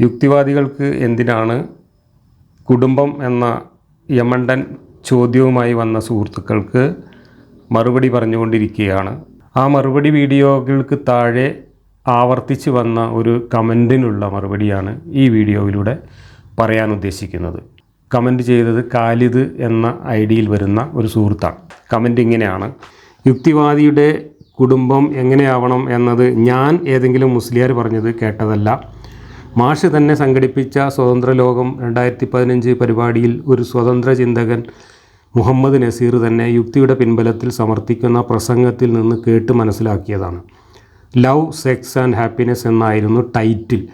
യുക്തിവാദികൾക്ക് എന്തിനാണ് കുടുംബം എന്ന യമണ്ടൻ ചോദ്യവുമായി വന്ന സുഹൃത്തുക്കൾക്ക് മറുപടി പറഞ്ഞുകൊണ്ടിരിക്കുകയാണ്. ആ മറുപടി വീഡിയോകൾക്ക് താഴെ ആവർത്തിച്ച് വന്ന ഒരു കമന്റിനുള്ള മറുപടിയാണ് ഈ വീഡിയോയിലൂടെ പറയാൻ ഉദ്ദേശിക്കുന്നത്. കമന്റ് ചെയ്തത് കാലിദ് എന്ന ഐ ഡിയിൽ വരുന്ന ഒരു സുഹൃത്താണ്. കമന്റ് ഇങ്ങനെയാണ്. യുക്തിവാദിയുടെ കുടുംബം എങ്ങനെയാവണം എന്നത് ഞാൻ ഏതെങ്കിലും മുസ്ലിയാർ പറഞ്ഞത് കേട്ടതല്ല. മാഷ് തന്നെ സംഘടിപ്പിച്ച സ്വതന്ത്ര ലോകം രണ്ടായിരത്തി പതിനഞ്ച് പരിപാടിയിൽ ഒരു സ്വതന്ത്ര ചിന്തകൻ മുഹമ്മദ് നസീർ തന്നെ യുക്തിയുടെ പിൻബലത്തിൽ സമർത്ഥിക്കുന്ന പ്രസംഗത്തിൽ നിന്ന് കേട്ട് മനസ്സിലാക്കിയതാണ്. ലവ് സെക്സ് ആൻഡ് ഹാപ്പിനെസ് എന്നായിരുന്നു ടൈറ്റിൽ.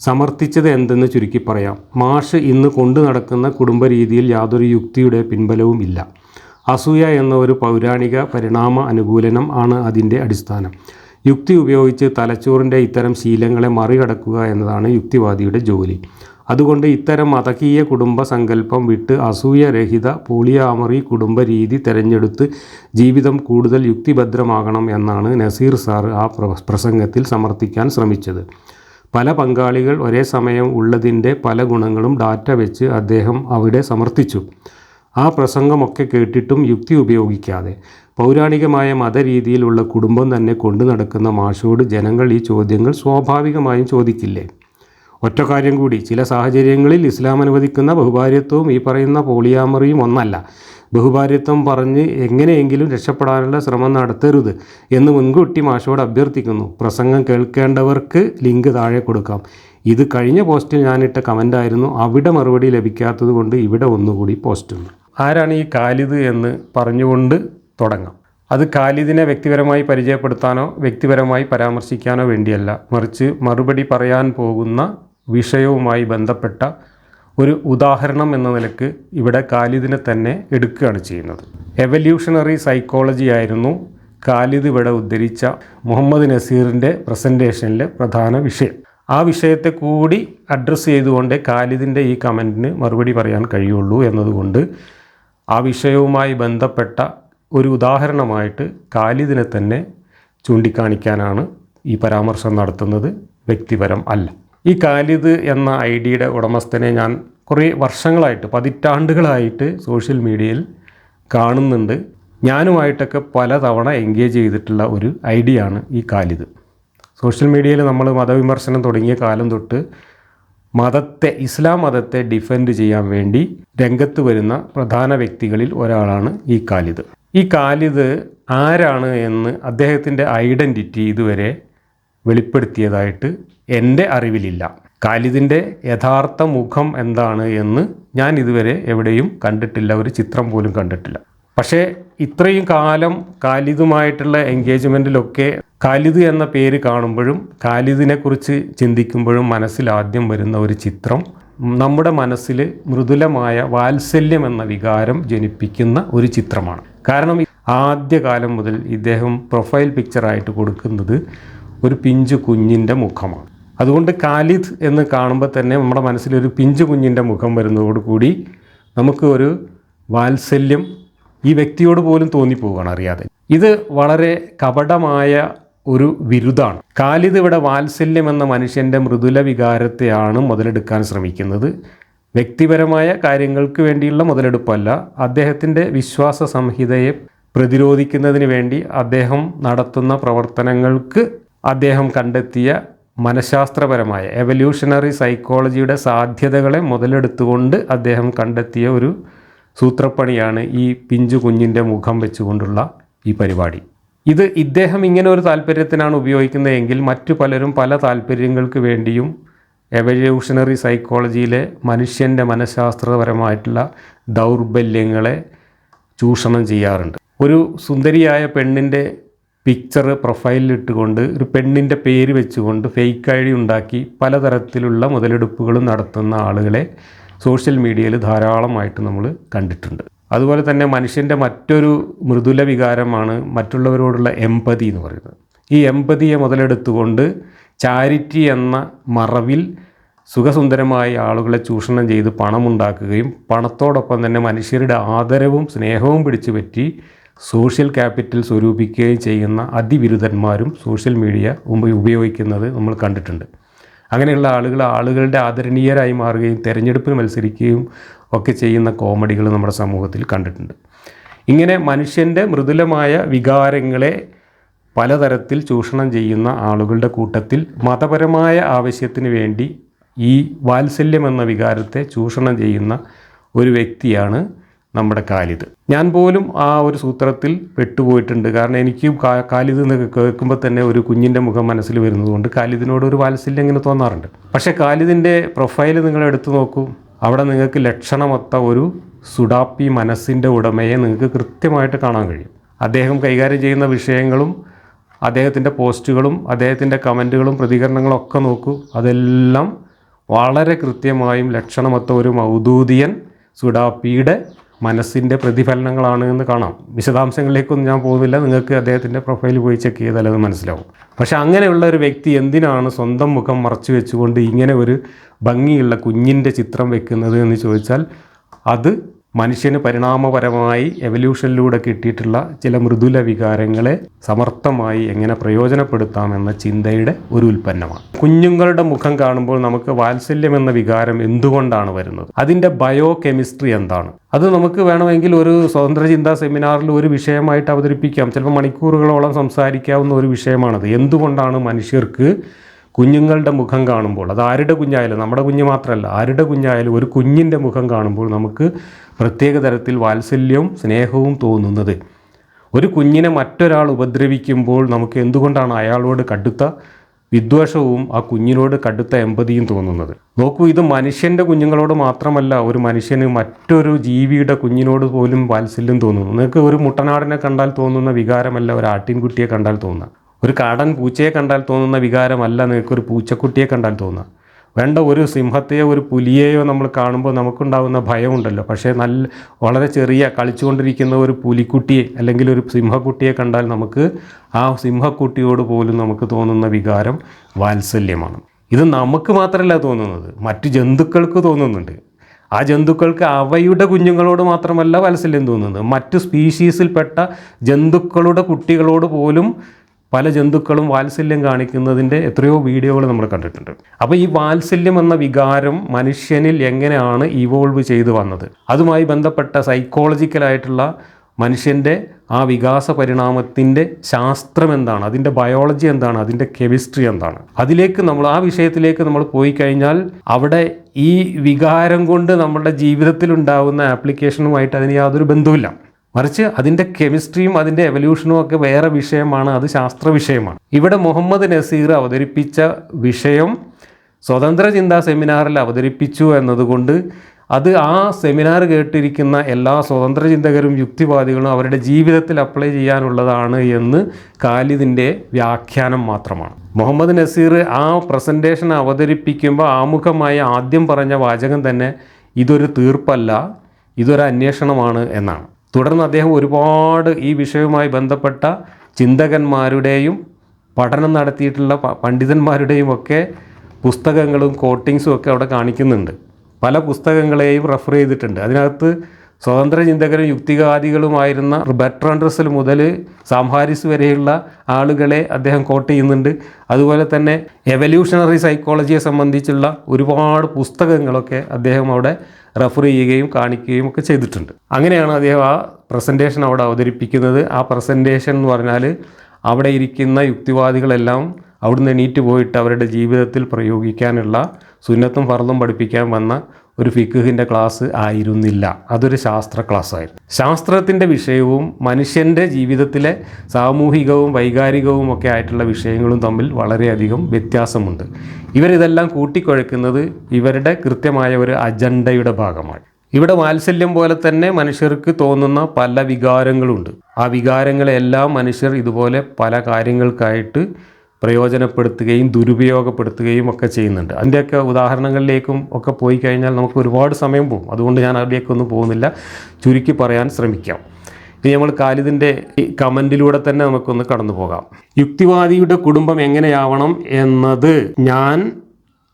സമർത്ഥിച്ചത് എന്തെന്ന് ചുരുക്കി പറയാം. മാഷ് ഇന്ന് കൊണ്ടു നടക്കുന്ന കുടുംബ രീതിയിൽ യാതൊരു യുക്തിയുടെ പിൻബലവും ഇല്ല. അസൂയ എന്ന ഒരു പൗരാണിക പരിണാമ അനുകൂലനം ആണ് അതിന്റെ അടിസ്ഥാനം. യുക്തി ഉപയോഗിച്ച് തലച്ചോറിന്റെ ഇത്തരം ശീലങ്ങളെ മറികടക്കുക എന്നതാണ് യുക്തിവാദിയുടെ ജോലി. അതുകൊണ്ട് ഇത്തരം മതകീയ കുടുംബ സങ്കല്പം വിട്ട് അസൂയരഹിത പോളിയാമറി കുടുംബ രീതി തിരഞ്ഞെടുത്ത് ജീവിതം കൂടുതൽ യുക്തിഭദ്രമാകണം എന്നാണ് നസീർ സാർ ആ പ്രസംഗത്തിൽ സമർത്ഥിക്കാൻ ശ്രമിച്ചത്. പല പങ്കാളികൾ ഒരേ സമയം ഉള്ളതിന്റെ പല ഗുണങ്ങളും ഡാറ്റ വെച്ച് അദ്ദേഹം അവിടെ സമർത്ഥിച്ചു. ആ പ്രസംഗമൊക്കെ കേട്ടിട്ടും യുക്തി ഉപയോഗിക്കാതെ പൗരാണികമായ മതരീതിയിലുള്ള കുടുംബം തന്നെ കൊണ്ടു നടക്കുന്ന മാഷോട് ജനങ്ങൾ ഈ ചോദ്യങ്ങൾ സ്വാഭാവികമായും ചോദിക്കില്ലേ? ഒറ്റ കാര്യം കൂടി ചില സാഹചര്യങ്ങളിൽ ഇസ്ലാം അനുവദിക്കുന്ന ബഹുഭാര്യത്വവും ഈ പറയുന്ന പോളിയാമറിയും ഒന്നല്ല. ബഹുഭാര്യത്വം പറഞ്ഞ് എങ്ങനെയെങ്കിലും രക്ഷപ്പെടാനുള്ള ശ്രമം നടത്തരുത് എന്ന് മുൻകൂട്ടി മാഷോട് അഭ്യർത്ഥിക്കുന്നു. പ്രസംഗം കേൾക്കേണ്ടവർക്ക് ലിങ്ക് താഴെ കൊടുക്കാം. ഇത് കഴിഞ്ഞ പോസ്റ്റിൽ ഞാനിട്ട കമന്റായിരുന്നു. അവിടെ മറുപടി ലഭിക്കാത്തത് കൊണ്ട് ഇവിടെ ഒന്നുകൂടി പോസ്റ്റ് ഉണ്ട്. ആരാണ് ഈ കാലിദ് എന്ന് പറഞ്ഞുകൊണ്ട് തുടങ്ങാം. അത് കാലിദിനെ വ്യക്തിപരമായി പരിചയപ്പെടുത്താനോ വ്യക്തിപരമായി പരാമർശിക്കാനോ വേണ്ടിയല്ല. മറിച്ച് മറുപടി പറയാൻ പോകുന്ന വിഷയവുമായി ബന്ധപ്പെട്ട ഒരു ഉദാഹരണം എന്ന നിലയ്ക്ക് ഇവിടെ കാലിദിനെ തന്നെ എടുക്കുകയാണ് ചെയ്യുന്നത്. എവല്യൂഷണറി സൈക്കോളജി ആയിരുന്നു കാലിദ് ഇവിടെ ഉദ്ധരിച്ച മുഹമ്മദ് നസീറിന്റെ പ്രസന്റേഷനിലെ പ്രധാന വിഷയം. ആ വിഷയത്തെ കൂടി അഡ്രസ്സ് ചെയ്തുകൊണ്ട് കാലിദിന്റെ ഈ കമന്റിന് മറുപടി പറയാൻ കഴിയുള്ളൂ എന്നതുകൊണ്ട് ആ വിഷയവുമായി ബന്ധപ്പെട്ട ഒരു ഉദാഹരണമായിട്ട് കാലിദിനെ തന്നെ ചൂണ്ടിക്കാണിക്കാനാണ് ഈ പരാമർശം നടത്തുന്നത്. വ്യക്തിപരം അല്ല. ഈ കാലിദ് എന്ന ഐ ഡിയുടെ ഉടമസ്ഥനെ ഞാൻ കുറേ വർഷങ്ങളായിട്ട് പതിറ്റാണ്ടുകളായിട്ട് സോഷ്യൽ മീഡിയയിൽ കാണുന്നുണ്ട്. ഞാനുമായിട്ടൊക്കെ പലതവണ എൻഗേജ് ചെയ്തിട്ടുള്ള ഒരു ഐ ഡിയാണ് ഈ കാലിദ്. സോഷ്യൽ മീഡിയയിൽ നമ്മൾ മതവിമർശനം തുടങ്ങിയ കാലം തൊട്ട് മതത്തെ ഇസ്ലാം മതത്തെ ഡിഫെൻഡ് ചെയ്യാൻ വേണ്ടി രംഗത്ത് വരുന്ന പ്രധാന വ്യക്തികളിൽ ഒരാളാണ് ഈ കാലിദ് ഈ കാലിദ് ആരാണ് എന്ന് അദ്ദേഹത്തിന്റെ ഐഡന്റിറ്റി ഇതുവരെ വെളിപ്പെടുത്തിയതായിട്ട് എന്റെ അറിവിലില്ല. കാലിദിന്റെ യഥാർത്ഥ മുഖം എന്താണ് എന്ന് ഞാൻ ഇതുവരെ എവിടെയും കണ്ടിട്ടില്ല ഒരു ചിത്രം പോലും കണ്ടിട്ടില്ല. പക്ഷേ ഇത്രയും കാലം ഖാലിദുമായിട്ടുള്ള എൻഗേജ്മെന്റിലൊക്കെ ഖാലിദ് എന്ന പേര് കാണുമ്പോഴും ഖാലിദിനെ കുറിച്ച് ചിന്തിക്കുമ്പോഴും മനസ്സിൽ ആദ്യം വരുന്ന ഒരു ചിത്രം. നമ്മുടെ മനസ്സിൽ മൃദുലമായ വാത്സല്യം എന്ന വികാരം ജനിപ്പിക്കുന്ന ഒരു ചിത്രമാണ്. കാരണം ആദ്യകാലം മുതൽ ഇദ്ദേഹം പ്രൊഫൈൽ പിക്ചറായിട്ട് കൊടുക്കുന്നത് ഒരു പിഞ്ചു കുഞ്ഞിന്റെ മുഖമാണ്. അതുകൊണ്ട് ഖാലിദ് എന്ന് കാണുമ്പോൾ തന്നെ നമ്മുടെ മനസ്സിലൊരു പിഞ്ചു കുഞ്ഞിന്റെ മുഖം വരുന്നതോടുകൂടി നമുക്ക് ഒരു വാത്സല്യം ഈ വ്യക്തിയോട് പോലും തോന്നിപ്പോവുകയാണ് അറിയാതെ. ഇത് വളരെ കപടമായ ഒരു വിരുദാണ് കാലിത് ഇവിടെ വാത്സല്യം എന്ന മനുഷ്യന്റെ മൃദുല വികാരത്തെയാണ് മുതലെടുക്കാൻ ശ്രമിക്കുന്നത്. വ്യക്തിപരമായ കാര്യങ്ങൾക്ക് വേണ്ടിയുള്ള മുതലെടുപ്പല്ല അദ്ദേഹത്തിന്റെ വിശ്വാസ സംഹിതയെ പ്രതിരോധിക്കുന്നതിന് വേണ്ടി അദ്ദേഹം നടത്തുന്ന പ്രവർത്തനങ്ങൾക്ക് അദ്ദേഹം കണ്ടെത്തിയ മനഃശാസ്ത്രപരമായ എവല്യൂഷണറി സൈക്കോളജിയുടെ സാധ്യതകളെ മുതലെടുത്തുകൊണ്ട് അദ്ദേഹം കണ്ടെത്തിയ ഒരു സൂത്രപ്പണിയാണ് ഈ പിഞ്ചു കുഞ്ഞിന്റെ മുഖം വെച്ചുകൊണ്ടുള്ള ഈ പരിപാടി. ഇത് ഇദ്ദേഹം ഇങ്ങനെ ഒരു താല്പര്യത്തിനാണ് ഉപയോഗിക്കുന്നതെങ്കിൽ മറ്റു പലരും പല താല്പര്യങ്ങൾക്ക് വേണ്ടിയും എവല്യൂഷണറി സൈക്കോളജിയിലെ മനുഷ്യന്റെ മനഃശാസ്ത്രപരമായിട്ടുള്ള ദൗർബല്യങ്ങളെ ചൂഷണം ചെയ്യാറുണ്ട്. ഒരു സുന്ദരിയായ പെണ്ണിന്റെ പിക്ചർ പ്രൊഫൈലിലിട്ടുകൊണ്ട് ഒരു പെണ്ണിന്റെ പേര് വെച്ചുകൊണ്ട് ഫേക്ക് ഐ ഡി ഉണ്ടാക്കി പലതരത്തിലുള്ള മുതലെടുപ്പുകളും നടത്തുന്ന ആളുകളെ സോഷ്യൽ മീഡിയയിൽ ധാരാളമായിട്ട് നമ്മൾ കണ്ടിട്ടുണ്ട്. അതുപോലെ തന്നെ മനുഷ്യന്റെ മറ്റൊരു മൃദുല വികാരമാണ് മറ്റുള്ളവരോടുള്ള എമ്പതി എന്ന് പറയുന്നത്. ഈ എമ്പതിയെ മുതലെടുത്തുകൊണ്ട് ചാരിറ്റി എന്ന മറവിൽ സുഖസുന്ദരമായി ആളുകളെ ചൂഷണം ചെയ്ത് പണമുണ്ടാക്കുകയും പണത്തോടൊപ്പം തന്നെ മനുഷ്യരുടെ ആദരവും സ്നേഹവും പിടിച്ചു പറ്റി സോഷ്യൽ ക്യാപിറ്റൽ സ്വരൂപിക്കുകയും ചെയ്യുന്ന അതിവിരുദ്ധന്മാരും സോഷ്യൽ മീഡിയ ഉപയോഗിക്കുന്നത് നമ്മൾ കണ്ടിട്ടുണ്ട്. അങ്ങനെയുള്ള ആളുകൾ ആളുകളുടെ ആദരണീയരായി മാറുകയും തിരഞ്ഞെടുപ്പിൽ മത്സരിക്കുകയും ഒക്കെ ചെയ്യുന്ന കോമഡികൾ നമ്മുടെ സമൂഹത്തിൽ കണ്ടിട്ടുണ്ട്. ഇങ്ങനെ മനുഷ്യന്റെ മൃദുലമായ വികാരങ്ങളെ പലതരത്തിൽ ചൂഷണം ചെയ്യുന്ന ആളുകളുടെ കൂട്ടത്തിൽ മതപരമായ ആവശ്യത്തിന് വേണ്ടി ഈ വാത്സല്യം എന്ന വികാരത്തെ ചൂഷണം ചെയ്യുന്ന ഒരു വ്യക്തിയാണ് നമ്മുടെ കാലിത്. ഞാൻ പോലും ആ ഒരു സൂത്രത്തിൽ പെട്ടുപോയിട്ടുണ്ട്. കാരണം എനിക്ക് കാലിത് എന്ന് കേൾക്കുമ്പോൾ തന്നെ ഒരു കുഞ്ഞിന്റെ മുഖം മനസ്സിൽ വരുന്നതുകൊണ്ട് കാലിദിനോട് ഒരു വാത്സല്യം ഇങ്ങനെ തോന്നാറുണ്ട്. പക്ഷേ കാലിദിന്റെ പ്രൊഫൈൽ നിങ്ങൾ എടുത്തു നോക്കൂ. അവിടെ നിങ്ങൾക്ക് ലക്ഷണമൊത്ത ഒരു സുഡാപ്പി മനസ്സിന്റെ ഉടമയെ നിങ്ങൾക്ക് കൃത്യമായിട്ട് കാണാൻ കഴിയും. അദ്ദേഹം കൈകാര്യം ചെയ്യുന്ന വിഷയങ്ങളും അദ്ദേഹത്തിന്റെ പോസ്റ്റുകളും അദ്ദേഹത്തിന്റെ കമന്റുകളും പ്രതികരണങ്ങളും ഒക്കെ നോക്കൂ. അതെല്ലാം വളരെ കൃത്യമായും ലക്ഷണമൊത്ത ഒരു മൗദൂദിയൻ സുഡാപ്പിയുടെ മനസ്സിന്റെ പ്രതിഫലനങ്ങളാണ് എന്ന് കാണാം. വിശദാംശങ്ങളിലേക്കൊന്നും ഞാൻ പോകുന്നില്ല. നിങ്ങൾക്ക് അദ്ദേഹത്തിന്റെ പ്രൊഫൈൽ പോയി ചെക്ക് ചെയ്താൽ അത് മനസ്സിലാവും. പക്ഷേ അങ്ങനെയുള്ള ഒരു വ്യക്തി എന്തിനാണ് സ്വന്തം മുഖം മറച്ചു വെച്ചുകൊണ്ട് ഇങ്ങനെ ഒരു ഭംഗിയുള്ള കുഞ്ഞിന്റെ ചിത്രം വെക്കുന്നത് എന്ന് ചോദിച്ചാൽ അത് മനുഷ്യന് പരിണാമപരമായി എവല്യൂഷനിലൂടെ കിട്ടിയിട്ടുള്ള ചില മൃദുല വികാരങ്ങളെ സമർത്ഥമായി എങ്ങനെ പ്രയോജനപ്പെടുത്താമെന്ന ചിന്തയുടെ ഒരു ഉൽപ്പന്നമാണ്. കുഞ്ഞുങ്ങളുടെ മുഖം കാണുമ്പോൾ നമുക്ക് വാത്സല്യം എന്ന വികാരം എന്തുകൊണ്ടാണ് വരുന്നത്? അതിന്റെ ബയോ കെമിസ്ട്രി എന്താണ്? അത് നമുക്ക് വേണമെങ്കിൽ ഒരു സ്വതന്ത്ര ചിന്താ സെമിനാറിൽ ഒരു വിഷയമായിട്ട് അവതരിപ്പിക്കാം. ചിലപ്പോൾ മണിക്കൂറുകളോളം സംസാരിക്കാവുന്ന ഒരു വിഷയമാണത്. എന്തുകൊണ്ടാണ് മനുഷ്യർക്ക് കുഞ്ഞുങ്ങളുടെ മുഖം കാണുമ്പോൾ അത് ആരുടെ കുഞ്ഞായാലും നമ്മുടെ കുഞ്ഞ് മാത്രമല്ല ആരുടെ കുഞ്ഞായാലും ഒരു കുഞ്ഞിന്റെ മുഖം കാണുമ്പോൾ നമുക്ക് പ്രത്യേക തരത്തിൽ വാത്സല്യവും സ്നേഹവും തോന്നുന്നത്. ഒരു കുഞ്ഞിനെ മറ്റൊരാൾ ഉപദ്രവിക്കുമ്പോൾ നമുക്ക് എന്തുകൊണ്ടാണ് അയാളോട് കടുത്ത വിദ്വേഷവും ആ കുഞ്ഞിനോട് കടുത്ത എമ്പതിയും തോന്നുന്നത്? നോക്കൂ ഇത് മനുഷ്യന്റെ കുഞ്ഞുങ്ങളോട് മാത്രമല്ല ഒരു മനുഷ്യന് മറ്റൊരു ജീവിയുടെ കുഞ്ഞിനോട് പോലും വാത്സല്യം തോന്നുന്നു. നിങ്ങൾക്ക് ഒരു മുട്ടനാടിനെ കണ്ടാൽ തോന്നുന്ന വികാരമല്ല ഒരു ആട്ടിൻകുട്ടിയെ കണ്ടാൽ തോന്നുക. ഒരു കാടൻ പൂച്ചയെ കണ്ടാൽ തോന്നുന്ന വികാരമല്ല നിങ്ങൾക്ക് ഒരു പൂച്ചക്കുട്ടിയെ കണ്ടാൽ തോന്നുക. വേണ്ട ഒരു സിംഹത്തെയോ ഒരു പുലിയെയോ നമ്മൾ കാണുമ്പോൾ നമുക്കുണ്ടാകുന്ന ഭയമുണ്ടല്ലോ. പക്ഷേ നല്ല വളരെ ചെറിയ കളിച്ചുകൊണ്ടിരിക്കുന്ന ഒരു പുലിക്കുട്ടിയെ അല്ലെങ്കിൽ ഒരു സിംഹക്കുട്ടിയെ കണ്ടാൽ നമുക്ക് ആ സിംഹക്കുട്ടിയോട് പോലും നമുക്ക് തോന്നുന്ന വികാരം വാത്സല്യമാണ്. ഇത് നമുക്ക് മാത്രമല്ല തോന്നുന്നത് മറ്റു ജന്തുക്കൾക്ക് തോന്നുന്നുണ്ട്. ആ ജന്തുക്കൾക്ക് അവയുടെ കുഞ്ഞുങ്ങളോട് മാത്രമല്ല വാത്സല്യം തോന്നുന്നത്. മറ്റു സ്പീഷീസിൽപ്പെട്ട ജന്തുക്കളുടെ കുട്ടികളോട് പോലും പല ജന്തുക്കളും വാത്സല്യം കാണിക്കുന്നതിന്റെ എത്രയോ വീഡിയോകൾ നമ്മൾ കണ്ടിട്ടുണ്ട്. അപ്പോൾ ഈ വാത്സല്യം എന്ന വികാരം മനുഷ്യനിൽ എങ്ങനെയാണ് ഇവോൾവ് ചെയ്തു വന്നത്? അതുമായി ബന്ധപ്പെട്ട സൈക്കോളജിക്കലായിട്ടുള്ള മനുഷ്യന്റെ ആ വികാസ പരിണാമത്തിന്റെ ശാസ്ത്രം എന്താണ്? അതിന്റെ ബയോളജി എന്താണ്? അതിന്റെ കെമിസ്ട്രി എന്താണ്? അതിലേക്ക് നമ്മൾ ആ വിഷയത്തിലേക്ക് നമ്മൾ പോയി കഴിഞ്ഞാൽ അവിടെ ഈ വികാരം കൊണ്ട് നമ്മുടെ ജീവിതത്തിലുണ്ടാകുന്ന ആപ്ലിക്കേഷനുമായിട്ട് അതിന് യാതൊരു ബന്ധവുമില്ല. മറിച്ച് അതിന്റെ കെമിസ്ട്രിയും അതിന്റെ എവല്യൂഷനും ഒക്കെ വേറെ വിഷയമാണ് അത് ശാസ്ത്ര വിഷയമാണ്. ഇവിടെ മുഹമ്മദ് നസീർ അവതരിപ്പിച്ച വിഷയം സ്വതന്ത്ര ചിന്താ സെമിനാറിൽ അവതരിപ്പിച്ചു എന്നതുകൊണ്ട് അത് ആ സെമിനാർ കേട്ടിരിക്കുന്ന എല്ലാ സ്വതന്ത്ര ചിന്തകരും യുക്തിവാദികളും അവരുടെ ജീവിതത്തിൽ അപ്ലൈ ചെയ്യാനുള്ളതാണ് എന്ന് ഖാലിദിന്റെ വ്യാഖ്യാനം മാത്രമാണ്. മുഹമ്മദ് നസീർ ആ പ്രസന്റേഷൻ അവതരിപ്പിക്കുമ്പോൾ ആമുഖമായി ആദ്യം പറഞ്ഞ വാചകം തന്നെ ഇതൊരു തീർപ്പല്ല ഇതൊരു അന്വേഷണമാണ് എന്നാണ്. തുടർന്ന് അദ്ദേഹം ഒരുപാട് ഈ വിഷയവുമായി ബന്ധപ്പെട്ട ചിന്തകന്മാരുടെയും പഠനം നടത്തിയിട്ടുള്ള പണ്ഡിതന്മാരുടെയും ഒക്കെ പുസ്തകങ്ങളും കോട്ടിങ്സും ഒക്കെ അവിടെ കാണിക്കുന്നുണ്ട്. പല പുസ്തകങ്ങളെയും റെഫർ ചെയ്തിട്ടുണ്ട്. അതിനകത്ത് സ്വതന്ത്ര ചിന്തകരും യുക്തികാദികളുമായിരുന്ന ബെർട്രാൻഡ് റസൽ മുതൽ സാംഹാരിസ് വരെയുള്ള ആളുകളെ അദ്ദേഹം കോട്ട് ചെയ്യുന്നുണ്ട്. അതുപോലെ തന്നെ എവല്യൂഷണറി സൈക്കോളജിയെ സംബന്ധിച്ചുള്ള ഒരുപാട് പുസ്തകങ്ങളൊക്കെ അദ്ദേഹം അവിടെ റെഫർ ചെയ്യുകയും കാണിക്കുകയും ഒക്കെ ചെയ്തിട്ടുണ്ട്. അങ്ങനെയാണ് അദ്ദേഹം ആ പ്രസന്റേഷൻ അവിടെ അവതരിപ്പിക്കുന്നത്. ആ പ്രസന്റേഷൻ എന്ന് പറഞ്ഞാൽ അവിടെ ഇരിക്കുന്ന യുക്തിവാദികളെല്ലാം അവിടുന്ന് എണീറ്റ് പോയിട്ട് അവരുടെ ജീവിതത്തിൽ പ്രയോഗിക്കാനുള്ള സുന്നത്തും ഫർദും പഠിപ്പിക്കാൻ വന്ന ഒരു ഫിഖിന്റെ ക്ലാസ് ആയിരുന്നില്ല. അതൊരു ശാസ്ത്ര ക്ലാസ് ആയിരുന്നു. ശാസ്ത്രത്തിന്റെ വിഷയവും മനുഷ്യന്റെ ജീവിതത്തിലെ സാമൂഹികവും വൈകാരികവും ഒക്കെ ആയിട്ടുള്ള വിഷയങ്ങളും തമ്മിൽ വളരെയധികം വ്യത്യാസമുണ്ട്. ഇവരിതെല്ലാം കൂട്ടിക്കുഴയ്ക്കുന്നത് ഇവരുടെ കൃത്യമായ ഒരു അജണ്ടയുടെ ഭാഗമാണ്. ഇവിടെ വാത്സല്യം പോലെ തന്നെ മനുഷ്യർക്ക് തോന്നുന്ന പല വികാരങ്ങളുണ്ട്. ആ വികാരങ്ങളെല്ലാം മനുഷ്യർ ഇതുപോലെ പല കാര്യങ്ങൾക്കായിട്ട് പ്രയോജനപ്പെടുത്തുകയും ദുരുപയോഗപ്പെടുത്തുകയും ഒക്കെ ചെയ്യുന്നുണ്ട്. അതിന്റെയൊക്കെ ഉദാഹരണങ്ങളിലേക്കും ഒക്കെ പോയി കഴിഞ്ഞാൽ നമുക്ക് ഒരുപാട് സമയം പോകും. അതുകൊണ്ട് ഞാൻ അതിലേക്കൊന്നും പോകുന്നില്ല. ചുരുക്കി പറയാൻ ശ്രമിക്കാം. ഇനി നമ്മൾ കാലിദിന്റെ കമന്റിലൂടെ തന്നെ നമുക്കൊന്ന് കടന്നു പോകാം. യുക്തിവാദിയുടെ കുടുംബം എങ്ങനെയാവണം എന്നത് ഞാൻ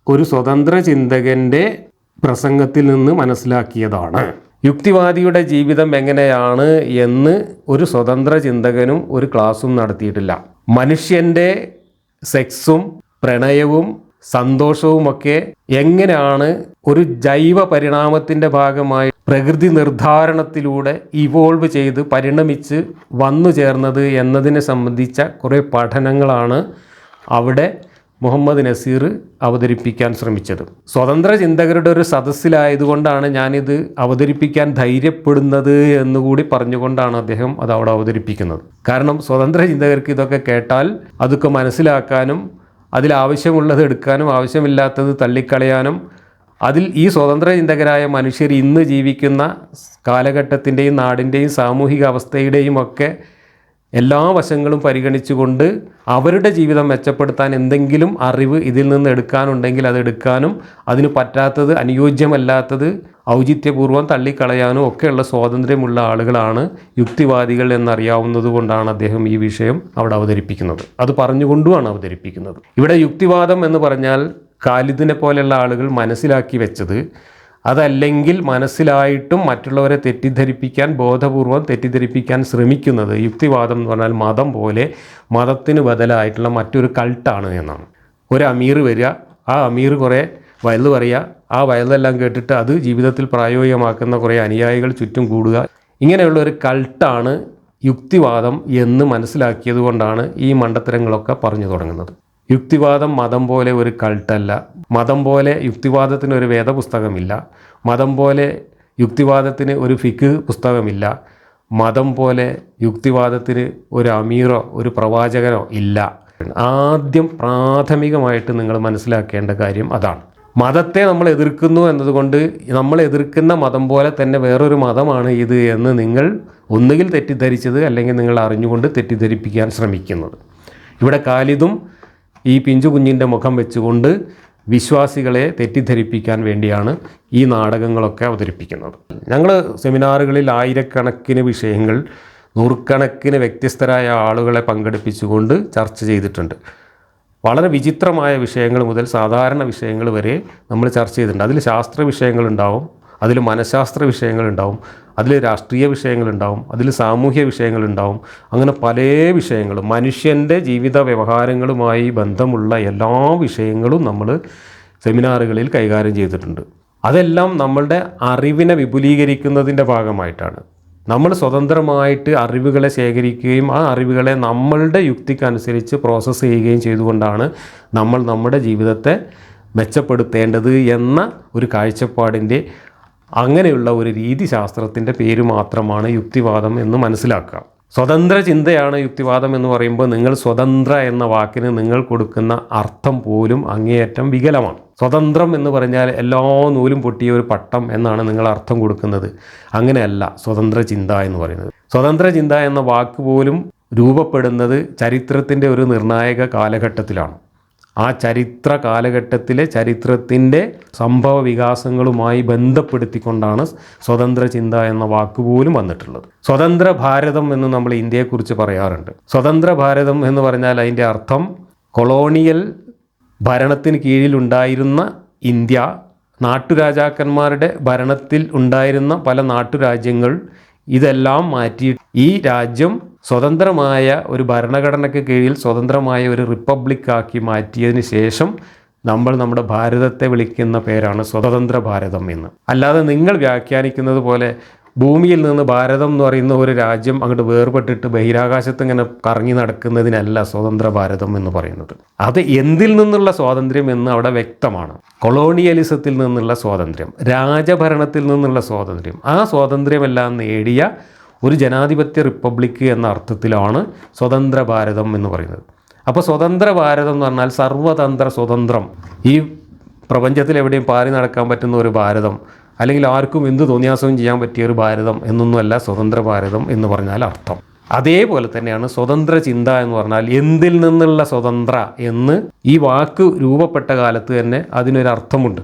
ഒരു സ്വതന്ത്ര ചിന്തകന്റെ പ്രസംഗത്തിൽ നിന്ന് മനസ്സിലാക്കിയതാണ്. യുക്തിവാദിയുടെ ജീവിതം എങ്ങനെയാണ് എന്ന് ഒരു സ്വതന്ത്ര ചിന്തകനും ഒരു ക്ലാസ്സും നടത്തിയിട്ടില്ല. മനുഷ്യന്റെ സെക്സും പ്രണയവും സന്തോഷവുമൊക്കെ എങ്ങനെയാണ് ഒരു ജൈവ പരിണാമത്തിന്റെ ഭാഗമായി പ്രകൃതി നിർദ്ധാരണത്തിലൂടെ ഇവോൾവ് ചെയ്ത് പരിണമിച്ച് വന്നു ചേർന്നത് എന്നതിനെ സംബന്ധിച്ച കുറേ പഠനങ്ങളാണ് അവിടെ മുഹമ്മദ് നസീർ അവതരിപ്പിക്കാൻ ശ്രമിച്ചത്. സ്വതന്ത്ര ചിന്തകരുടെ ഒരു സദസ്സിലായതുകൊണ്ടാണ് ഞാനിത് അവതരിപ്പിക്കാൻ ധൈര്യപ്പെടുന്നത് എന്നുകൂടി പറഞ്ഞുകൊണ്ടാണ് അദ്ദേഹം അത് അവിടെ അവതരിപ്പിക്കുന്നത്. കാരണം സ്വതന്ത്ര ചിന്തകർക്ക് ഇതൊക്കെ കേട്ടാൽ അതൊക്കെ മനസ്സിലാക്കാനും അതിലാവശ്യമുള്ളത് എടുക്കാനും ആവശ്യമില്ലാത്തത് തള്ളിക്കളയാനും അതിൽ ഈ സ്വതന്ത്ര ചിന്തകരായ മനുഷ്യർ ഇന്ന് ജീവിക്കുന്ന കാലഘട്ടത്തിന്റെയും നാടിന്റെയും സാമൂഹിക അവസ്ഥയുടെയും ഒക്കെ എല്ലാ വശങ്ങളും പരിഗണിച്ചുകൊണ്ട് അവരുടെ ജീവിതം മെച്ചപ്പെടുത്താൻ എന്തെങ്കിലും അറിവ് ഇതിൽ നിന്ന് എടുക്കാനുണ്ടെങ്കിൽ അത് എടുക്കാനും അതിന് പറ്റാത്തത് അനുയോജ്യമല്ലാത്തത് ഔചിത്യപൂർവം തള്ളിക്കളയാനും ഒക്കെയുള്ള സ്വാതന്ത്ര്യമുള്ള ആളുകളാണ് യുക്തിവാദികൾ എന്നറിയാവുന്നത് കൊണ്ടാണ് അദ്ദേഹം ഈ വിഷയം അവിടെ അവതരിപ്പിക്കുന്നത്. അത് പറഞ്ഞുകൊണ്ടുമാണ് അവതരിപ്പിക്കുന്നത്. ഇവിടെ യുക്തിവാദം എന്ന് പറഞ്ഞാൽ കാലിദിനെ പോലെയുള്ള ആളുകൾ മനസ്സിലാക്കി വെച്ചത് അതല്ലെങ്കിൽ മനസ്സിലായിട്ടും മറ്റുള്ളവരെ തെറ്റിദ്ധരിപ്പിക്കാൻ ബോധപൂർവം തെറ്റിദ്ധരിപ്പിക്കാൻ ശ്രമിക്കുന്നത്. യുക്തിവാദം എന്ന് പറഞ്ഞാൽ മതം പോലെ മതത്തിന് ബദലായിട്ടുള്ള മറ്റൊരു കൾട്ടാണ് എന്നാണ്. ഒരു അമീർ വരിക ആ അമീർ കുറേ വയൽ പറയുക ആ വയലെല്ലാം കേട്ടിട്ട് അത് ജീവിതത്തിൽ പ്രായോഗികമാക്കുന്ന കുറേ അനുയായികൾ ചുറ്റും കൂടുക. ഇങ്ങനെയുള്ള ഒരു കൾട്ടാണ് യുക്തിവാദം എന്ന് മനസ്സിലാക്കിയത് കൊണ്ടാണ് ഈ മണ്ടത്തരങ്ങളൊക്കെ പറഞ്ഞു തുടങ്ങുന്നത്. യുക്തിവാദം മതം പോലെ ഒരു കൾട്ടല്ല. മതം പോലെ യുക്തിവാദത്തിന് ഒരു വേദപുസ്തകമില്ല. മതം പോലെ യുക്തിവാദത്തിന് ഒരു ഫിക്ക് പുസ്തകമില്ല. മതം പോലെ യുക്തിവാദത്തിന് ഒരു അമീറോ ഒരു പ്രവാചകനോ ഇല്ല. ആദ്യം പ്രാഥമികമായിട്ട് നിങ്ങൾ മനസ്സിലാക്കേണ്ട കാര്യം അതാണ്. മതത്തെ നമ്മൾ എതിർക്കുന്നു എന്നതുകൊണ്ട് നമ്മൾ എതിർക്കുന്ന മതം പോലെ തന്നെ വേറൊരു മതമാണ് ഇത് എന്ന് നിങ്ങൾ ഒന്നുകിൽ തെറ്റിദ്ധരിച്ചത് അല്ലെങ്കിൽ നിങ്ങൾ അറിഞ്ഞുകൊണ്ട് തെറ്റിദ്ധരിപ്പിക്കാൻ ശ്രമിക്കുന്നത്. ഇവിടെ കാലിദും ഈ പിഞ്ചു കുഞ്ഞിന്റെ മുഖം വെച്ചുകൊണ്ട് വിശ്വാസികളെ തെറ്റിദ്ധരിപ്പിക്കാൻ വേണ്ടിയാണ് ഈ നാടകങ്ങളൊക്കെ അവതരിപ്പിക്കുന്നത്. ഞങ്ങൾ സെമിനാറുകളിൽ ആയിരക്കണക്കിന് വിഷയങ്ങൾ നൂറുകണക്കിന് വ്യത്യസ്തരായ ആളുകളെ പങ്കെടുപ്പിച്ചുകൊണ്ട് ചർച്ച ചെയ്തിട്ടുണ്ട്. വളരെ വിചിത്രമായ വിഷയങ്ങൾ മുതൽ സാധാരണ വിഷയങ്ങൾ വരെ നമ്മൾ ചർച്ച ചെയ്തിട്ടുണ്ട്. അതിൽ ശാസ്ത്ര വിഷയങ്ങളുണ്ടാവും അതിൽ മനഃശാസ്ത്ര വിഷയങ്ങളുണ്ടാവും അതിൽ രാഷ്ട്രീയ വിഷയങ്ങളുണ്ടാവും അതിൽ സാമൂഹ്യ വിഷയങ്ങളുണ്ടാവും അങ്ങനെ പല വിഷയങ്ങളും മനുഷ്യന്റെ ജീവിത വ്യവഹാരങ്ങളുമായി ബന്ധമുള്ള എല്ലാ വിഷയങ്ങളും നമ്മൾ സെമിനാറുകളിൽ കൈകാര്യം ചെയ്തിട്ടുണ്ട്. അതെല്ലാം നമ്മളുടെ അറിവിനെ വിപുലീകരിക്കുന്നതിന്റെ ഭാഗമായിട്ടാണ്. നമ്മൾ സ്വതന്ത്രമായിട്ട് അറിവുകളെ ശേഖരിക്കുകയും ആ അറിവുകളെ നമ്മളുടെ യുക്തിക്കനുസരിച്ച് പ്രോസസ്സ് ചെയ്യുകയും ചെയ്തുകൊണ്ടാണ് നമ്മൾ നമ്മുടെ ജീവിതത്തെ മെച്ചപ്പെടുത്തേണ്ടത് എന്ന ഒരു കാഴ്ചപ്പാടിന്റെ അങ്ങനെയുള്ള ഒരു രീതിശാസ്ത്രത്തിന്റെ പേര് മാത്രമാണ് യുക്തിവാദം എന്ന് മനസ്സിലാക്കുക. സ്വതന്ത്ര ചിന്തയാണ് യുക്തിവാദം എന്ന് പറയുമ്പോൾ നിങ്ങൾ സ്വതന്ത്ര എന്ന വാക്കിന് നിങ്ങൾ കൊടുക്കുന്ന അർത്ഥം പോലും അങ്ങേയറ്റം വികലമാണ്. സ്വതന്ത്രം എന്ന് പറഞ്ഞാൽ എല്ലാ നൂലും പൊട്ടിയ ഒരു പട്ടം എന്നാണ് നിങ്ങൾ അർത്ഥം കൊടുക്കുന്നത്. അങ്ങനെയല്ല സ്വതന്ത്ര ചിന്ത എന്ന് പറയുന്നത്. സ്വതന്ത്ര ചിന്ത എന്ന വാക്ക് പോലും രൂപപ്പെടുന്നത് ചരിത്രത്തിന്റെ ഒരു നിർണായക കാലഘട്ടത്തിലാണ്. ആ ചരിത്ര കാലഘട്ടത്തിലെ ചരിത്രത്തിന്റെ സംഭവ വികാസങ്ങളുമായി ബന്ധപ്പെടുത്തിക്കൊണ്ടാണ് സ്വതന്ത്ര ചിന്ത എന്ന വാക്കുപോലും വന്നിട്ടുള്ളത്. സ്വതന്ത്ര ഭാരതം എന്ന് നമ്മൾ ഇന്ത്യയെക്കുറിച്ച് പറയാറുണ്ട്. സ്വതന്ത്ര ഭാരതം എന്ന് പറഞ്ഞാൽ അതിന്റെ അർത്ഥം കൊളോണിയൽ ഭരണത്തിന് കീഴിലുണ്ടായിരുന്ന ഇന്ത്യ നാട്ടുരാജാക്കന്മാരുടെ ഭരണത്തിൽ ഉണ്ടായിരുന്ന പല നാട്ടുരാജ്യങ്ങൾ ഇതെല്ലാം മാറ്റി. ഈ രാജ്യം സ്വതന്ത്രമായ ഒരു ഭരണഘടനയ്ക്ക് കീഴിൽ സ്വതന്ത്രമായ ഒരു റിപ്പബ്ലിക്കാക്കി മാറ്റിയതിന് ശേഷം നമ്മൾ നമ്മുടെ ഭാരതത്തെ വിളിക്കുന്ന പേരാണ് സ്വതന്ത്ര ഭാരതം എന്ന്. അല്ലാതെ നിങ്ങൾ വ്യാഖ്യാനിക്കുന്നത് പോലെ ഭൂമിയിൽ നിന്ന് ഭാരതം എന്ന് പറയുന്ന ഒരു രാജ്യം അങ്ങോട്ട് വേർപെട്ടിട്ട് ബഹിരാകാശത്ത് ഇങ്ങനെ കറങ്ങി നടക്കുന്നതിനല്ല സ്വതന്ത്ര ഭാരതം എന്ന് പറയുന്നത്. അത് എന്തിൽ നിന്നുള്ള സ്വാതന്ത്ര്യം എന്ന് അവിടെ വ്യക്തമാണ്. കൊളോണിയലിസത്തിൽ നിന്നുള്ള സ്വാതന്ത്ര്യം രാജഭരണത്തിൽ നിന്നുള്ള സ്വാതന്ത്ര്യം. ആ സ്വാതന്ത്ര്യമെല്ലാം നേടിയ ഒരു ജനാധിപത്യ റിപ്പബ്ലിക് എന്ന അർത്ഥത്തിലാണ് സ്വതന്ത്ര ഭാരതം എന്ന് പറയുന്നത്. അപ്പോൾ സ്വതന്ത്ര ഭാരതം എന്ന് പറഞ്ഞാൽ സർവതന്ത്ര സ്വതന്ത്രം. ഈ പ്രപഞ്ചത്തിൽ എവിടെയും പാറി നടക്കാൻ പറ്റുന്ന ഒരു ഭാരതം അല്ലെങ്കിൽ ആർക്കും എന്ത് തോന്നിയാസവും ചെയ്യാൻ പറ്റിയ ഒരു ഭാരതം എന്നൊന്നുമല്ല സ്വതന്ത്ര ഭാരതം എന്ന് പറഞ്ഞാൽ അർത്ഥം. അതേപോലെ തന്നെയാണ് സ്വതന്ത്ര ചിന്ത എന്ന് പറഞ്ഞാൽ എന്തിൽ നിന്നുള്ള സ്വതന്ത്ര എന്ന് ഈ വാക്ക് രൂപപ്പെട്ട കാലത്ത് തന്നെ അതിനൊരർത്ഥമുണ്ട്.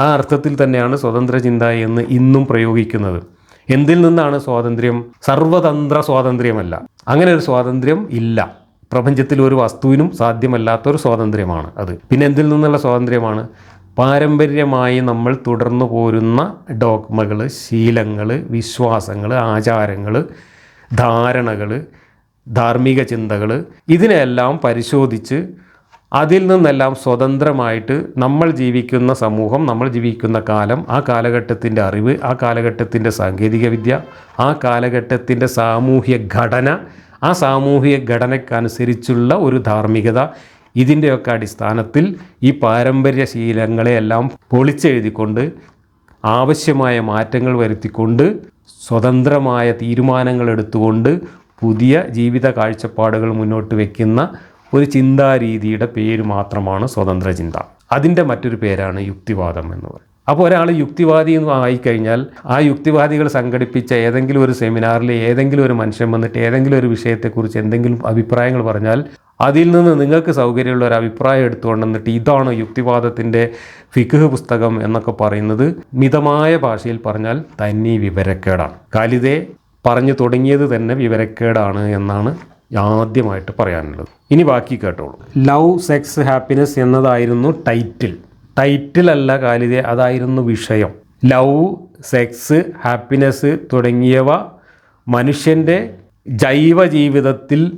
ആ അർത്ഥത്തിൽ തന്നെയാണ് സ്വതന്ത്ര ചിന്ത എന്ന് ഇന്നും പ്രയോഗിക്കുന്നത്. എന്തിൽ നിന്നാണ് സ്വാതന്ത്ര്യം? സർവതന്ത്ര സ്വാതന്ത്ര്യമല്ല. അങ്ങനെ ഒരു സ്വാതന്ത്ര്യം ഇല്ല. പ്രപഞ്ചത്തിൽ ഒരു വസ്തുവിനും സാധ്യമല്ലാത്തൊരു സ്വാതന്ത്ര്യമാണ് അത്. പിന്നെ എന്തിൽ നിന്നുള്ള സ്വാതന്ത്ര്യമാണ്? പാരമ്പര്യമായി നമ്മൾ തുടർന്നു പോരുന്ന ഡോഗ്മകൾ ശീലങ്ങൾ വിശ്വാസങ്ങൾ ആചാരങ്ങൾ ധാരണകൾ ധാർമ്മിക ചിന്തകൾ ഇതിനെല്ലാം പരിശോധിച്ച് അതിൽ നിന്നെല്ലാം സ്വതന്ത്രമായിട്ട് നമ്മൾ ജീവിക്കുന്ന സമൂഹം നമ്മൾ ജീവിക്കുന്ന കാലം ആ കാലഘട്ടത്തിന്റെ അറിവ് ആ കാലഘട്ടത്തിന്റെ സാങ്കേതികവിദ്യ ആ കാലഘട്ടത്തിന്റെ സാമൂഹ്യ ഘടന ആ സാമൂഹിക ഘടനയ്ക്കനുസരിച്ചുള്ള ഒരു ധാർമ്മികത ഇതിന്റെയൊക്കെ അടിസ്ഥാനത്തിൽ ഈ പാരമ്പര്യ ശീലങ്ങളെയെല്ലാം പൊളിച്ചെഴുതിക്കൊണ്ട് ആവശ്യമായ മാറ്റങ്ങൾ വരുത്തിക്കൊണ്ട് സ്വതന്ത്രമായ തീരുമാനങ്ങൾ എടുത്തുകൊണ്ട് പുതിയ ജീവിത കാഴ്ചപ്പാടുകൾ മുന്നോട്ട് വയ്ക്കുന്ന ഒരു ചിന്താരീതിയുടെ പേര് മാത്രമാണ് സ്വതന്ത്ര ചിന്ത. അതിന്റെ മറ്റൊരു പേരാണ് യുക്തിവാദം എന്ന് പറയും. അപ്പോൾ ഒരാൾ യുക്തിവാദി എന്ന് ആയിക്കഴിഞ്ഞാൽ ആ യുക്തിവാദികൾ സംഘടിപ്പിച്ച ഏതെങ്കിലും ഒരു സെമിനാറിൽ ഏതെങ്കിലും ഒരു മനുഷ്യൻ വന്നിട്ട് ഏതെങ്കിലും ഒരു വിഷയത്തെക്കുറിച്ച് എന്തെങ്കിലും അഭിപ്രായങ്ങൾ പറഞ്ഞാൽ അതിൽ നിന്ന് നിങ്ങൾക്ക് സൗകര്യമുള്ള ഒരു അഭിപ്രായം എടുത്തുകൊണ്ടെന്നിട്ട് ഇതാണ് യുക്തിവാദത്തിന്റെ ഫിഖ് പുസ്തകം എന്നൊക്കെ പറയുന്നത് മിതമായ ഭാഷയിൽ പറഞ്ഞാൽ തന്നി വിവരക്കേടാണ്. കാലിതെ പറഞ്ഞു തുടങ്ങിയത് തന്നെ വിവരക്കേടാണ് എന്നാണ് ആദ്യമായിട്ട് പറയാനുള്ളത്. ഇനി ബാക്കി കേട്ടോളൂ. ലവ് സെക്സ് ഹാപ്പിനെസ് എന്നതായിരുന്നു ടൈറ്റിൽ. അല്ല കാലിതെ അതായിരുന്നു വിഷയം. ലവ് സെക്സ് ഹാപ്പിനെസ് തുടങ്ങിയവ മനുഷ്യന്റെ ജൈവ ജീവിതത്തിൽ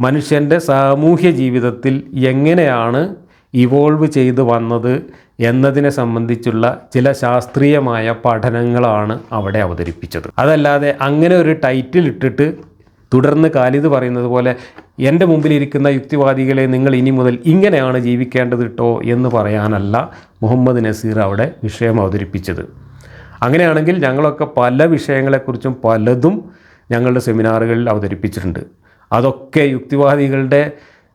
മനുഷ്യന്റെ സാമൂഹ്യ ജീവിതത്തിൽ എങ്ങനെയാണ് ഇവോൾവ് ചെയ്തു വന്നത് എന്നതിനെ സംബന്ധിച്ചുള്ള ചില ശാസ്ത്രീയമായ പഠനങ്ങളാണ് അവിടെ അവതരിപ്പിച്ചത്. അതല്ലാതെ അങ്ങനെ ഒരു ടൈറ്റിൽ ഇട്ടിട്ട് തുടർന്ന് കാലിത് പറയുന്നത് പോലെ എന്റെ മുമ്പിലിരിക്കുന്ന യുക്തിവാദികളെ നിങ്ങൾ ഇനി മുതൽ ഇങ്ങനെയാണ് ജീവിക്കേണ്ടത് കേട്ടോ എന്ന് പറയാനല്ല മുഹമ്മദ് നസീർ അവിടെ വിഷയം അവതരിപ്പിച്ചത്. അങ്ങനെയാണെങ്കിൽ ഞങ്ങളൊക്കെ പല വിഷയങ്ങളെക്കുറിച്ചും പലതും ഞങ്ങളുടെ സെമിനാറുകളിൽ അവതരിപ്പിച്ചിട്ടുണ്ട്. അതൊക്കെ യുക്തിവാദികളുടെ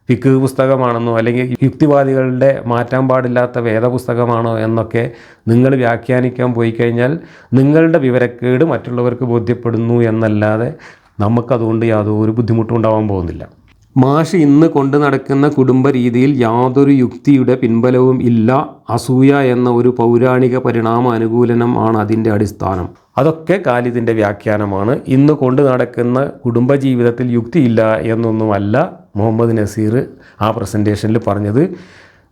ഫിക്ക് പുസ്തകമാണെന്നോ അല്ലെങ്കിൽ യുക്തിവാദികളുടെ മാറ്റാൻ പാടില്ലാത്ത വേദപുസ്തകമാണോ എന്നൊക്കെ നിങ്ങൾ വ്യാഖ്യാനിക്കാൻ പോയി കഴിഞ്ഞാൽ നിങ്ങളുടെ വിവരക്കേട് മറ്റുള്ളവർക്ക് ബോധ്യപ്പെടുന്നു എന്നല്ലാതെ നമുക്കതുകൊണ്ട് യാതൊരു ബുദ്ധിമുട്ടും ഉണ്ടാവാൻ പോകുന്നില്ല. മാഷ് ഇന്ന് കൊണ്ടു നടക്കുന്ന കുടുംബ രീതിയിൽ യാതൊരു യുക്തിയുടെ പിൻബലവും ഇല്ല. അസൂയ എന്ന ഒരു പൗരാണിക പരിണാമ അനുകൂലനം ആണ് അതിന്റെ അടിസ്ഥാനം. അതൊക്കെ കാലിതിന്റെ വ്യാഖ്യാനമാണ്. ഇന്ന് കൊണ്ടു നടക്കുന്ന കുടുംബജീവിതത്തിൽ യുക്തിയില്ല എന്നൊന്നുമല്ല മുഹമ്മദ് നസീർ ആ പ്രസന്റേഷനിൽ പറഞ്ഞത്.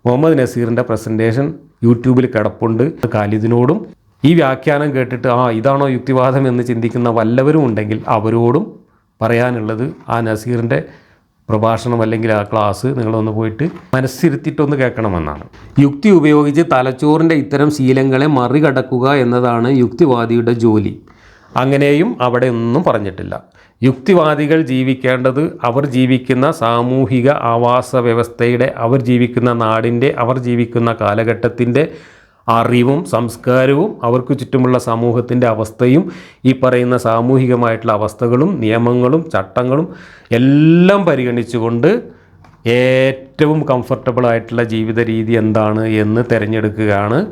മുഹമ്മദ് നസീറിന്റെ പ്രസന്റേഷൻ യൂട്യൂബിൽ കിടപ്പുണ്ട്. കാലിദിനോടും ഈ വ്യാഖ്യാനം കേട്ടിട്ട് ആ ഇതാണോ യുക്തിവാദം എന്ന് ചിന്തിക്കുന്ന വല്ലവരും ഉണ്ടെങ്കിൽ അവരോടും പറയാനുള്ളത് ആ നസീറിന്റെ പ്രഭാഷണം അല്ലെങ്കിൽ ആ ക്ലാസ് നിങ്ങളൊന്ന് പോയിട്ട് മനസ്സിരുത്തിയിട്ടൊന്ന് കേൾക്കണമെന്നാണ്. യുക്തി ഉപയോഗിച്ച് തലച്ചോറിന്റെ ഇത്തരം ശീലങ്ങളെ മറികടക്കുക എന്നതാണ് യുക്തിവാദിയുടെ ജോലി. അങ്ങനെയും അവിടെ ഒന്നും പറഞ്ഞിട്ടില്ല. യുക്തിവാദികൾ ജീവിക്കേണ്ടത് അവർ ജീവിക്കുന്ന സാമൂഹിക ആവാസ വ്യവസ്ഥയുടെ അവർ ജീവിക്കുന്ന നാടിന്റെ അവർ ജീവിക്കുന്ന കാലഘട്ടത്തിന്റെ അറിവും സംസ്കാരവും അവർക്ക് ചുറ്റുമുള്ള സമൂഹത്തിന്റെ അവസ്ഥയും ഈ പറയുന്ന സാമൂഹികമായിട്ടുള്ള അവസ്ഥകളും നിയമങ്ങളും ചട്ടങ്ങളും എല്ലാം പരിഗണിച്ചുകൊണ്ട് ഏറ്റവും കംഫർട്ടബിൾ ആയിട്ടുള്ള ജീവിത രീതി എന്താണ് എന്ന് തിരഞ്ഞെടുക്കുകയാണ്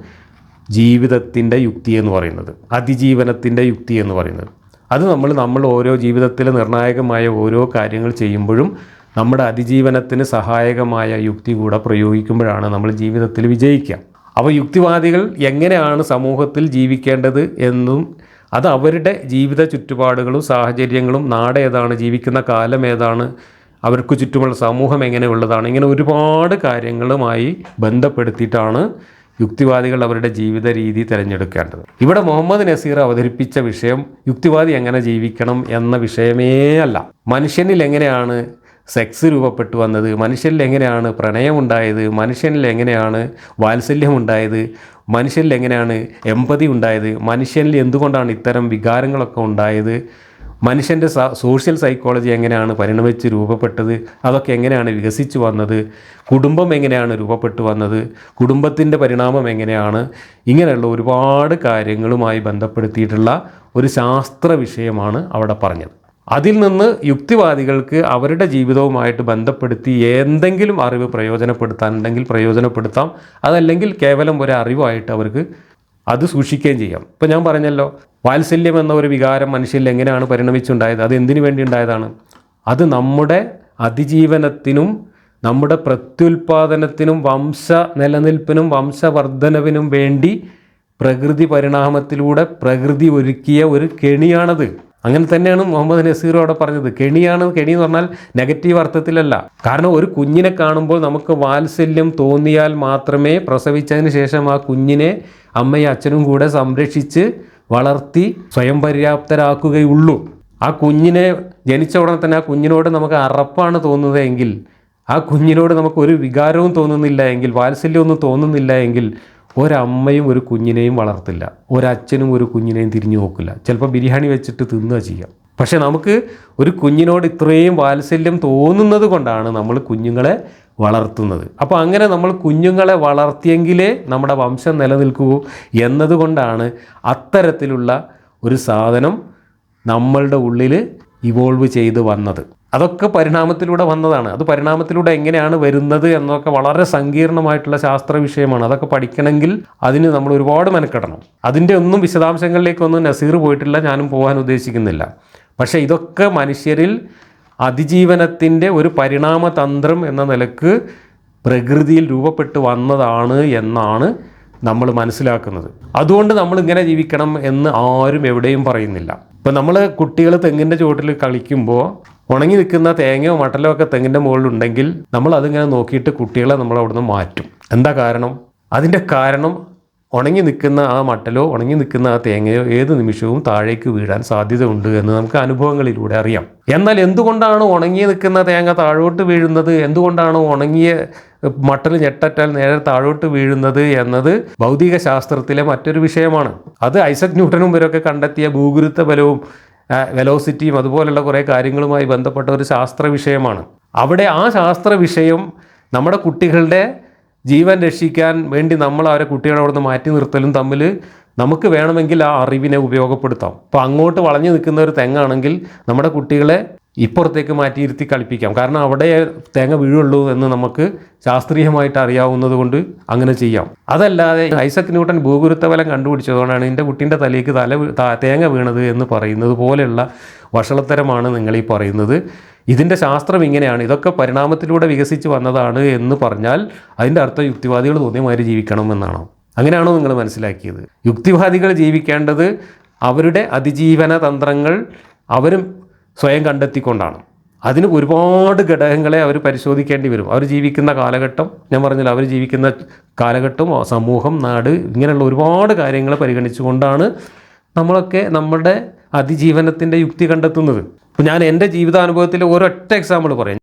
ജീവിതത്തിന്റെ യുക്തി എന്ന് പറയുന്നത്. അതിജീവനത്തിന്റെ യുക്തി എന്ന് പറയുന്നത്. അത് നമ്മൾ നമ്മൾ ഓരോ ജീവിതത്തിൽ നിർണായകമായ ഓരോ കാര്യങ്ങൾ ചെയ്യുമ്പോഴും നമ്മുടെ അതിജീവനത്തിന് സഹായകമായ യുക്തി കൂടെ പ്രയോഗിക്കുമ്പോഴാണ് നമ്മൾ ജീവിതത്തിൽ വിജയിക്കുക. അപ്പോൾ യുക്തിവാദികൾ എങ്ങനെയാണ് സമൂഹത്തിൽ ജീവിക്കേണ്ടത് എന്നും അത് അവരുടെ ജീവിത ചുറ്റുപാടുകളും സാഹചര്യങ്ങളും നാട് ഏതാണ് ജീവിക്കുന്ന കാലം ഏതാണ് അവർക്ക് ചുറ്റുമുള്ള സമൂഹം എങ്ങനെയുള്ളതാണ് ഇങ്ങനെ ഒരുപാട് കാര്യങ്ങളുമായി ബന്ധപ്പെടുത്തിയിട്ടാണ് യുക്തിവാദികൾ അവരുടെ ജീവിത രീതി തിരഞ്ഞെടുക്കേണ്ടത്. ഇവിടെ മുഹമ്മദ് നസീർ അവതരിപ്പിച്ച വിഷയം യുക്തിവാദി എങ്ങനെ ജീവിക്കണം എന്ന വിഷയമേ അല്ല. മനുഷ്യനിൽ എങ്ങനെയാണ് സെക്സ് രൂപപ്പെട്ടു വന്നത് മനുഷ്യരിൽ എങ്ങനെയാണ് പ്രണയമുണ്ടായത് മനുഷ്യനിൽ എങ്ങനെയാണ് വാത്സല്യം വാത്സല്യമുണ്ടായത് മനുഷ്യരിൽ എങ്ങനെയാണ് എമ്പതി ഉണ്ടായത് മനുഷ്യനിൽ എന്തുകൊണ്ടാണ് ഇത്തരം വികാരങ്ങളൊക്കെ ഉണ്ടായത് മനുഷ്യന്റെ സോഷ്യൽ സൈക്കോളജി എങ്ങനെയാണ് പരിണമിച്ച് രൂപപ്പെട്ടത് അതൊക്കെ എങ്ങനെയാണ് വികസിച്ചു വന്നത് കുടുംബം എങ്ങനെയാണ് രൂപപ്പെട്ടു വന്നത് കുടുംബത്തിന്റെ പരിണാമം എങ്ങനെയാണ് ഇങ്ങനെയുള്ള ഒരുപാട് കാര്യങ്ങളുമായി ബന്ധപ്പെടുത്തിയിട്ടുള്ള ഒരു ശാസ്ത്ര വിഷയമാണ് അവിടെ പറഞ്ഞത്. അതിൽ നിന്ന് യുക്തിവാദികൾക്ക് അവരുടെ ജീവിതവുമായിട്ട് ബന്ധപ്പെടുത്തി എന്തെങ്കിലും അറിവ് പ്രയോജനപ്പെടുത്താനുണ്ടെങ്കിൽ പ്രയോജനപ്പെടുത്താം. അതല്ലെങ്കിൽ കേവലം ഒരു അറിവായിട്ട് അവർക്ക് അത് സൂക്ഷിക്കുകയും ചെയ്യാം. ഇപ്പം ഞാൻ പറഞ്ഞല്ലോ വാത്സല്യം എന്ന ഒരു വികാരം മനുഷ്യരിൽ എങ്ങനെയാണ് പരിണമിച്ചുണ്ടായത്? അത് എന്തിനു വേണ്ടി ഉണ്ടായതാണ്? അത് നമ്മുടെ അതിജീവനത്തിനും നമ്മുടെ പ്രത്യുൽപാദനത്തിനും വംശ നിലനിൽപ്പിനും വംശവർദ്ധനവിനും വേണ്ടി പ്രകൃതി പരിണാമത്തിലൂടെ പ്രകൃതി ഒരുക്കിയ ഒരു കെണിയാണത്. അങ്ങനെ തന്നെയാണ് മുഹമ്മദ് നസീർ അവിടെ പറഞ്ഞത്. കെണിയാണ് കെണി എന്ന് പറഞ്ഞാൽ നെഗറ്റീവ് അർത്ഥത്തിലല്ല. കാരണം ഒരു കുഞ്ഞിനെ കാണുമ്പോൾ നമുക്ക് വാത്സല്യം തോന്നിയാൽ മാത്രമേ പ്രസവിച്ചതിന് ശേഷം ആ കുഞ്ഞിനെ അമ്മയും അച്ഛനും കൂടെ സംരക്ഷിച്ച് വളർത്തി സ്വയം പര്യാപ്തരാക്കുകയുള്ളൂ. ആ കുഞ്ഞിനെ ജനിച്ച ഉടനെ തന്നെ ആ കുഞ്ഞിനോട് നമുക്ക് അറപ്പാണ് തോന്നുന്നതെങ്കിൽ ആ കുഞ്ഞിനോട് നമുക്ക് ഒരു വികാരവും തോന്നുന്നില്ല എങ്കിൽ വാത്സല്യമൊന്നും തോന്നുന്നില്ല എങ്കിൽ ഒരമ്മയും ഒരു കുഞ്ഞിനെയും വളർത്തില്ല. ഒരച്ഛനും ഒരു കുഞ്ഞിനെയും തിരിഞ്ഞു നോക്കില്ല. ചിലപ്പോൾ ബിരിയാണി വെച്ചിട്ട് തിന്നുക ചെയ്യാം. പക്ഷേ നമുക്ക് ഒരു കുഞ്ഞിനോട് ഇത്രയും വാത്സല്യം തോന്നുന്നത് കൊണ്ടാണ് നമ്മൾ കുഞ്ഞുങ്ങളെ വളർത്തുന്നത്. അപ്പോൾ അങ്ങനെ നമ്മൾ കുഞ്ഞുങ്ങളെ വളർത്തിയെങ്കിലേ നമ്മുടെ വംശം നിലനിൽക്കൂ എന്നതുകൊണ്ടാണ് അത്തരത്തിലുള്ള ഒരു സാധനം നമ്മളുടെ ഉള്ളിൽ ഇവോൾവ് ചെയ്ത് വന്നത്. അതൊക്കെ പരിണാമത്തിലൂടെ വന്നതാണ്. അത് പരിണാമത്തിലൂടെ എങ്ങനെയാണ് വരുന്നത് എന്നൊക്കെ വളരെ സങ്കീർണമായിട്ടുള്ള ശാസ്ത്ര വിഷയമാണ്. അതൊക്കെ പഠിക്കണമെങ്കിൽ അതിന് നമ്മൾ ഒരുപാട് മെനക്കെടണം. അതിന്റെ ഒന്നും വിശദാംശങ്ങളിലേക്കൊന്നും നസീർ പോയിട്ടില്ല ഞാനും പോകാൻ ഉദ്ദേശിക്കുന്നില്ല. പക്ഷേ ഇതൊക്കെ മനുഷ്യരിൽ അതിജീവനത്തിന്റെ ഒരു പരിണാമ തന്ത്രം എന്ന നിലയ്ക്ക് പ്രകൃതിയിൽ രൂപപ്പെട്ട് വന്നതാണ് എന്നാണ് നമ്മൾ മനസ്സിലാക്കുന്നത്. അതുകൊണ്ട് നമ്മൾ ഇങ്ങനെ ജീവിക്കണം എന്ന് ആരും എവിടെയും പറയുന്നില്ല. ഇപ്പം നമ്മൾ കുട്ടികൾ തെങ്ങിന്റെ ചുവട്ടിൽ കളിക്കുമ്പോൾ ഉണങ്ങി നിൽക്കുന്ന തേങ്ങയോ മട്ടലോ ഒക്കെ തെങ്ങിന്റെ മുകളിലുണ്ടെങ്കിൽ നമ്മൾ അതിങ്ങനെ നോക്കിയിട്ട് കുട്ടികളെ നമ്മൾ അവിടുന്ന് മാറ്റും. എന്താ കാരണം? അതിന്റെ കാരണം ഉണങ്ങി നിൽക്കുന്ന ആ മട്ടലോ ഉണങ്ങി നിൽക്കുന്ന ആ തേങ്ങയോ ഏത് നിമിഷവും താഴേക്ക് വീഴാൻ സാധ്യതയുണ്ട് എന്ന് നമുക്ക് അനുഭവങ്ങളിലൂടെ അറിയാം. എന്നാൽ എന്തുകൊണ്ടാണ് ഉണങ്ങി നിൽക്കുന്ന തേങ്ങ താഴോട്ട് വീഴുന്നത്? എന്തുകൊണ്ടാണ് ഉണങ്ങിയ മട്ടൽ ഞെട്ടറ്റാൽ നേരെ താഴോട്ട് വീഴുന്നത് എന്നത് ഭൗതിക ശാസ്ത്രത്തിലെ മറ്റൊരു വിഷയമാണ്. അത് ഐസക് ന്യൂട്ടനും ഇവരൊക്കെ കണ്ടെത്തിയ ഭൂഗുരുത്വ ബലവും വെലോസിറ്റിയും അതുപോലെയുള്ള കുറേ കാര്യങ്ങളുമായി ബന്ധപ്പെട്ട ഒരു ശാസ്ത്ര വിഷയമാണ്. അവിടെ ആ ശാസ്ത്ര വിഷയം നമ്മുടെ കുട്ടികളുടെ ജീവൻ രക്ഷിക്കാൻ വേണ്ടി നമ്മൾ അവരെ കുട്ടികളെ അവിടെ നിന്ന് മാറ്റി നിർത്തലും തമ്മിൽ നമുക്ക് വേണമെങ്കിൽ ആ അറിവിനെ ഉപയോഗപ്പെടുത്താം. അപ്പോൾ അങ്ങോട്ട് വളഞ്ഞു നിൽക്കുന്ന ഒരു തെങ്ങാണെങ്കിൽ നമ്മുടെ കുട്ടികളെ ഇപ്പുറത്തേക്ക് മാറ്റിയിരുത്തി കളിപ്പിക്കാം. കാരണം അവിടെ തേങ്ങ വീഴുള്ളൂ എന്ന് നമുക്ക് ശാസ്ത്രീയമായിട്ട് അറിയാവുന്നത് കൊണ്ട് അങ്ങനെ ചെയ്യാം. അതല്ലാതെ ഐസക് ന്യൂട്ടൺ ഭൂഗുരുത്വ കണ്ടുപിടിച്ചതുകൊണ്ടാണ് എന്റെ കുട്ടീന്റെ തലയ്ക്ക് തല തേങ്ങ വീണത് എന്ന് പറയുന്നത് പോലെയുള്ള വഷളത്തരമാണ് നിങ്ങൾ ഈ പറയുന്നത്. ഇതിന്റെ ശാസ്ത്രം ഇങ്ങനെയാണ്. ഇതൊക്കെ പരിണാമത്തിലൂടെ വികസിച്ച് വന്നതാണ് എന്ന് പറഞ്ഞാൽ അതിന്റെ അർത്ഥം യുക്തിവാദികൾ തോന്നിയമാതിരി ജീവിക്കണം എന്നാണോ? അങ്ങനെയാണോ നിങ്ങൾ മനസ്സിലാക്കിയത്? യുക്തിവാദികൾ ജീവിക്കേണ്ടത് അവരുടെ അതിജീവന തന്ത്രങ്ങൾ അവരും സ്വയം കണ്ടെത്തിക്കൊണ്ടാണ്. അതിന് ഒരുപാട് ഘടകങ്ങളെ അവർ പരിശോധിക്കേണ്ടി വരും. അവർ ജീവിക്കുന്ന കാലഘട്ടം ഞാൻ പറഞ്ഞില്ല അവർ ജീവിക്കുന്ന കാലഘട്ടം സമൂഹം നാട് ഇങ്ങനെയുള്ള ഒരുപാട് കാര്യങ്ങൾ പരിഗണിച്ചുകൊണ്ടാണ് നമ്മളൊക്കെ നമ്മുടെ അതിജീവനത്തിന്റെ യുക്തി കണ്ടെത്തുന്നത്. ഇപ്പോൾ ഞാൻ എന്റെ ജീവിതാനുഭവത്തിൽ ഒരൊറ്റ എക്സാമ്പിൾ പറയാം.